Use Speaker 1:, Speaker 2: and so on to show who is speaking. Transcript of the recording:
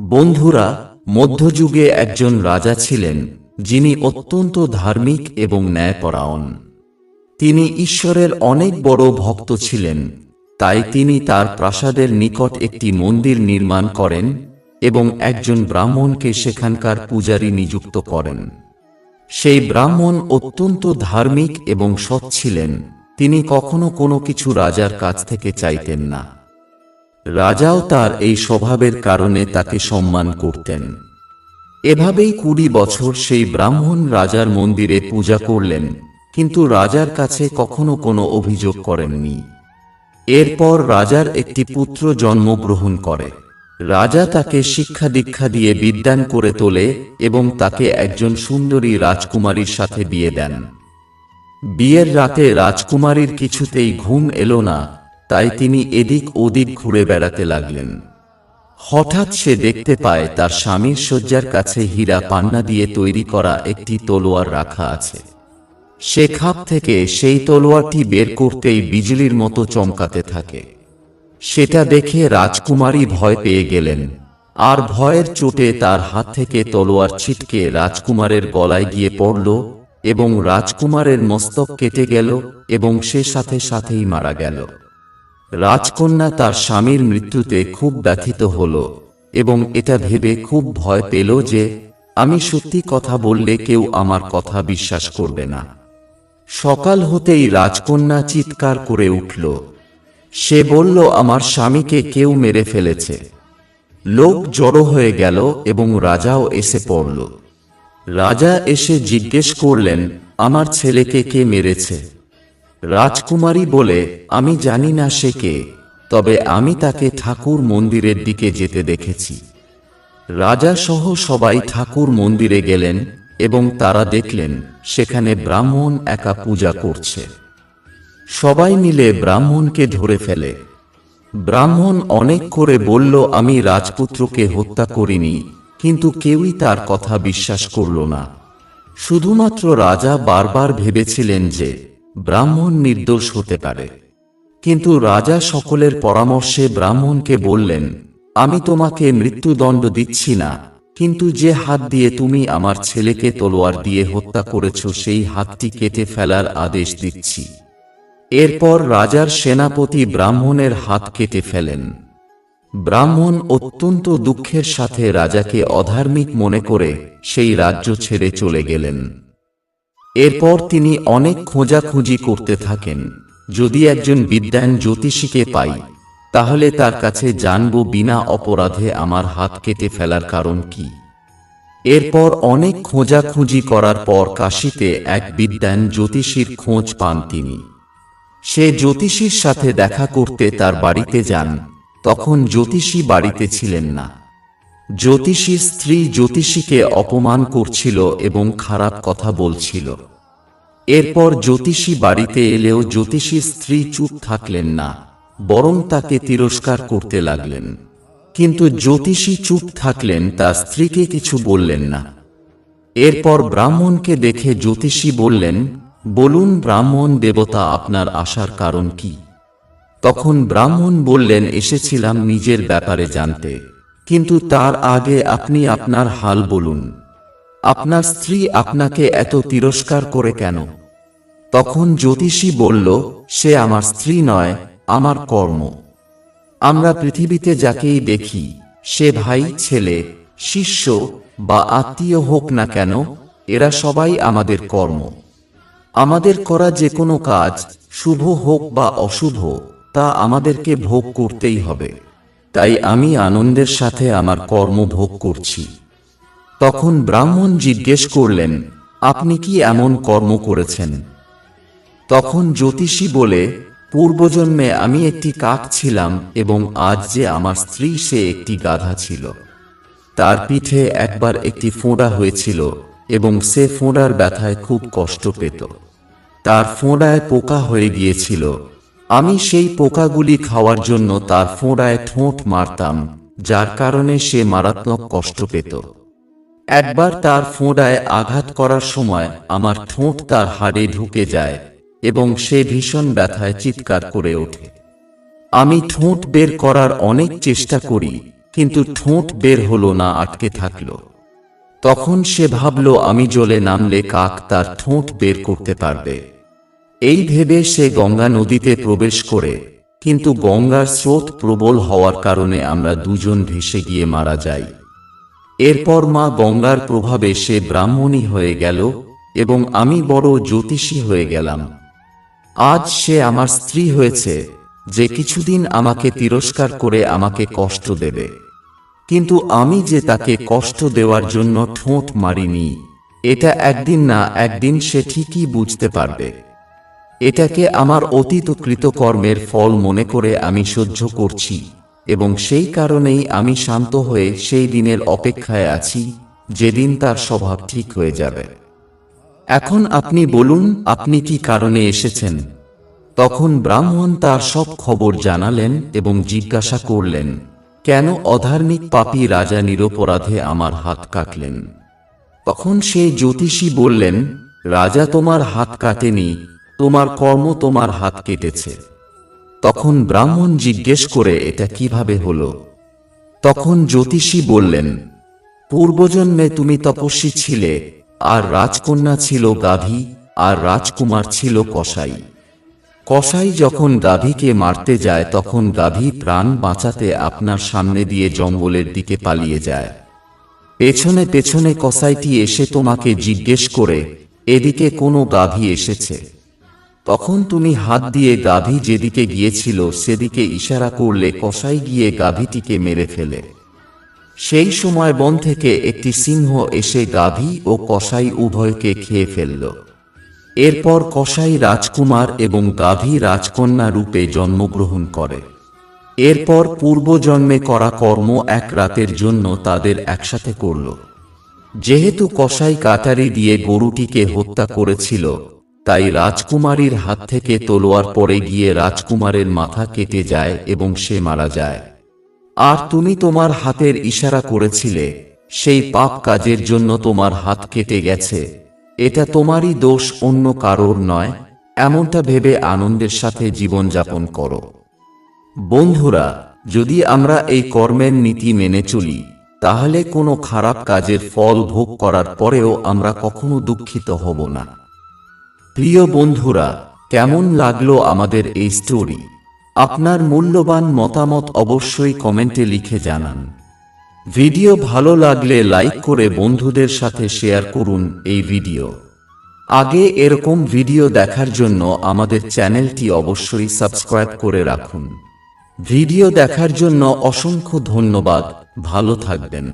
Speaker 1: বন্ধুরা, মধ্যযুগে একজন রাজা ছিলেন, যিনি অত্যন্ত ধার্মিক এবং ন্যায়পরায়ণ। তিনি ঈশ্বরের অনেক বড় ভক্ত ছিলেন, তাই তিনি তার প্রাসাদের নিকট একটি মন্দির নির্মাণ করেন এবং একজন ব্রাহ্মণকে সেখানকার পূজারী নিযুক্ত করেন। সেই ব্রাহ্মণ অত্যন্ত ধার্মিক এবং সৎ ছিলেন, তিনি কখনো কোনো কিছু রাজার কাছ থেকে চাইতেন না। রাজাও তার এই স্বভাবের কারণে তাকে সম্মান করতেন। এভাবেই কুড়ি বছর সেই ব্রাহ্মণ রাজার মন্দিরে পূজা করলেন, কিন্তু রাজার কাছে কখনো কোনো অভিযোগ করেননি। এরপর রাজার একটি পুত্র জন্মগ্রহণ করে। রাজা তাকে শিক্ষা দীক্ষা দিয়ে বিদ্যান করে তোলে এবং তাকে একজন সুন্দরী রাজকুমারীর সাথে বিয়ে দেন। বিয়ের রাতে রাজকুমারীর কিছুতেই ঘুম এলো না তাই তিনি এদিক ওদিক ঘুরে বেড়াতে লাগলেন। হঠাৎ সে দেখতে পায় তার স্বামীর শয্যার কাছে হীরা পান্না দিয়ে তৈরি করা একটি তলোয়ার রাখা আছে। সে খাপ থেকে সেই তলোয়ারটি বের করতেই বিজলির মতো চমকাতে থাকে। সেটা দেখে রাজকুমারী ভয় পেয়ে গেলেন। আর ভয়ের চোটে তার হাত থেকে তলোয়ার ছিটকে রাজকুমারের গলায় গিয়ে পড়ল এবং রাজকুমারের মস্তক কেটে গেল এবং সে সাথে সাথেই মারা গেল। রাজকন্যা তার স্বামীর মৃত্যুতে খুব ব্যথিত হল এবং এটা ভেবে খুব ভয় পেল যে, আমি সত্যি কথা বললে কেউ আমার কথা বিশ্বাস করবে না। সকাল হতেই রাজকন্যা চিৎকার করে উঠল। সে বলল, আমার স্বামীকে কেউ মেরে ফেলেছে। লোক জড়ো হয়ে গেল এবং রাজাও এসে পড়ল। রাজা এসে জিজ্ঞেস করলেন, আমার ছেলেকে কে মেরেছে? রাজকুমারী বলে, আমি জানি না সে কে, তবে আমি তাকে ঠাকুর মন্দিরের দিকে যেতে দেখেছি। রাজা সহ সবাই ঠাকুর মন্দিরে গেলেন এবং তারা দেখলেন, সেখানে ব্রাহ্মণ একা পূজা করছে। সবাই মিলে ব্রাহ্মণকে ধরে ফেলে। ব্রাহ্মণ অনেক করে বলল, আমি রাজপুত্রকে হত্যা করিনি, কিন্তু কেউই তার কথা বিশ্বাস করল না। শুধুমাত্র রাজা বারবার ভেবেছিলেন যে ব্রাহ্মণ নির্দোষ হতে পারে। কিন্তু রাজা সকলের পরামর্শে ব্রাহ্মণকে বললেন, আমি তোমাকে মৃত্যুদণ্ড দিচ্ছি না, কিন্তু যে হাত দিয়ে তুমি আমার ছেলেকে তলোয়ার দিয়ে হত্যা করেছ, সেই হাতটি কেটে ফেলার আদেশ দিচ্ছি। এরপর রাজার সেনাপতি ব্রাহ্মণের হাত কেটে ফেলেন। ব্রাহ্মণ অত্যন্ত দুঃখের সাথে রাজাকে অধার্মিক মনে করে সেই রাজ্য ছেড়ে চলে গেলেন। এরপর তিনি অনেক খোঁজাখুঁজি করতে থাকেন। যদি একজন বিদ্যান জ্যোতিষীকে পাই, তাহলে তার কাছে জানব বিনা অপরাধে আমার হাত কেটে ফেলার কারণ কি। এরপর অনেক খোঁজাখুঁজি করার পর কাশিতে এক বিদ্যান জ্যোতিষীর খোঁজ পান তিনি। সে জ্যোতিষীর সাথে দেখা করতে তার বাড়িতে যান, তখন জ্যোতিষী বাড়িতে ছিলেন না। জ্যোতিষী স্ত্রী জ্যোতিষীকে অপমান করছিল এবং খারাপ কথা বলছিল। এরপর জ্যোতিষী বাড়িতে এলেও জ্যোতিষী স্ত্রী চুপ থাকলেন না, বরং তাকে তিরস্কার করতে লাগলেন। কিন্তু জ্যোতিষী চুপ থাকলেন তার স্ত্রীকে কিছু বললেন না। এরপর ব্রাহ্মণকে দেখে জ্যোতিষী বললেন, বলুন ব্রাহ্মণ দেবতা আপনার আসার কারণ কি? তখন ব্রাহ্মণ বললেন, এসেছিলাম নিজের ব্যাপারে জানতে। কিন্তু তার আগে আপনি আপনার হাল বলুন। আপনার স্ত্রী আপনাকে এত তিরস্কার করে কেন? তখন জ্যোতিষী বলল, সে আমার স্ত্রী নয়, আমার কর্ম। আমরা পৃথিবীতে যাকেই দেখি, সে ভাই, ছেলে, শিষ্য বা আত্মীয় হোক না কেন, এরা সবাই আমাদের কর্ম। আমাদের করা যে কোনো কাজ, শুভ হোক বা অশুভ, তা আমাদেরকে ভোগ করতেই হবে। তাই আমি আনন্দের সাথে আমার কর্ম ভোগ করছি। তখন ব্রাহ্মণ জিজ্ঞেস করলেন, আপনি কি এমন কর্ম করেছেন? তখন জ্যোতিষী বলে, পূর্বজন্মে আমি একটি কাক ছিলাম এবং আজ যে আমার স্ত্রী, সে একটি গাধা ছিল। তার পিঠে একবার একটি ফোঁড়া হয়েছিল এবং সে ফোঁড়ার ব্যথায় খুব কষ্ট পেত। তার ফোঁড়ায় পোকা হয়ে গিয়েছিল আমি সেই পোকাগুলি খাওয়ার জন্য তার ফোঁড়ায় ঠোঁট মারতাম, যার কারণে সে মারাত্মক কষ্ট পেত। একবার তার ফোঁড়ায় আঘাত করার সময় আমার ঠোঁট তার হাড়ে ঢুকে যায় এবং সে ভীষণ ব্যথায় চিৎকার করে ওঠে। আমি ঠোঁট বের করার অনেক চেষ্টা করি, কিন্তু ঠোঁট বের হলো না, আটকে থাকল। তখন সে ভাবল, আমি জলে নামলে কাক তার ঠোঁট বের করতে পারবে। এই ভেবে সে গঙ্গা নদীতে প্রবেশ করে, কিন্তু গঙ্গার স্রোত প্রবল হওয়ার কারণে আমরা দুজন ভেসে গিয়ে মারা যাই। এরপর মা গঙ্গার প্রভাবে সে ব্রাহ্মণী হয়ে গেল এবং আমি বড় জ্যোতিষী হয়ে গেলাম। আজ সে আমার স্ত্রী হয়েছে, যে কিছুদিন আমাকে তিরস্কার করে আমাকে কষ্ট দেবে। কিন্তু আমি যে তাকে কষ্ট দেওয়ার জন্য ঠোঁট মারিনি, এটা একদিন না, একদিন সে ঠিকই বুঝতে পারবে। এটাকে আমার অতীত কৃতকর্মের ফল মনে করে আমি সহ্য করছি, এবং সেই কারণেই আমি শান্ত হয়ে সেই দিনের অপেক্ষায় আছি, যেদিন তার স্বভাব ঠিক হয়ে যাবে। এখন আপনি বলুন, আপনি কি কারণে এসেছেন? তখন ব্রাহ্মণ তার সব খবর জানালেন এবং জিজ্ঞাসা করলেন, কেন অধার্মিক পাপী রাজা নিরপরাধে আমার হাত কাটলেন? তখন সেই জ্যোতিষী বললেন, রাজা তোমার হাত কাটেনি তোমার কর্ম তোমার হাত কেটেছে। তখন ব্রাহ্মণ জিজ্ঞেস করে, এটা কীভাবে হলো? তখন জ্যোতিষী বললেন, পূর্বজন্মে তুমি তপস্বী ছিলে, আর রাজকন্যা ছিল গাভী, আর রাজকুমার ছিল কসাই। কসাই যখন গাভীকে মারতে যায়, তখন গাভী প্রাণ বাঁচাতে আপনার সামনে দিয়ে জঙ্গলের দিকে পালিয়ে যায়। পেছনে পেছনে কসাইটি এসে তোমাকে জিজ্ঞেস করে, এদিকে কোনো গাভী এসেছে? তখন তুমি হাত দিয়ে গাভী যেদিকে গিয়েছিল সেদিকে ইশারা করলে কসাই গিয়ে গাভীটিকে মেরে ফেলে। সেই সময় বন থেকে একটি সিংহ এসে গাভী ও কসাই উভয়কে খেয়ে ফেলল। এরপর কসাই রাজকুমার এবং গাভী রাজকন্যা রূপে জন্মগ্রহণ করে। এরপর পূর্বজন্মে করা কর্ম এক রাতের জন্য তাদের একসাথে করল। যেহেতু কসাই কাটারি দিয়ে গরুটিকে হত্যা করেছিল তাই রাজকুমারীর হাত থেকে তলোয়ার পরে গিয়ে রাজকুমারের মাথা কেটে যায় এবং সে মারা যায়। আর তুমি তোমার হাতের ইশারা করেছিলে, সেই পাপ কাজের জন্য তোমার হাত কেটে গেছে। এটা তোমারই দোষ, অন্য কারোর নয়। এমনটা ভেবে আনন্দের সাথে জীবনযাপন করো। বন্ধুরা, যদি আমরা এই কর্মের নীতি মেনে চলি, তাহলে কোনো খারাপ কাজের ফল ভোগ করার পরেও আমরা কখনো দুঃখিত হব না। প্রিয় বন্ধুরা, কেমন লাগল আমাদের এই স্টোরি আপনার মূল্যবান মতামত অবশ্যই কমেন্টে লিখে জানান। ভিডিও ভালো লাগলে লাইক করে বন্ধুদের সাথে শেয়ার করুন এই ভিডিও। আগে এরকম ভিডিও দেখার জন্য আমাদের চ্যানেলটি অবশ্যই সাবস্ক্রাইব করে রাখুন। ভিডিও দেখার জন্য অসংখ্য ধন্যবাদ, ভালো থাকবেন।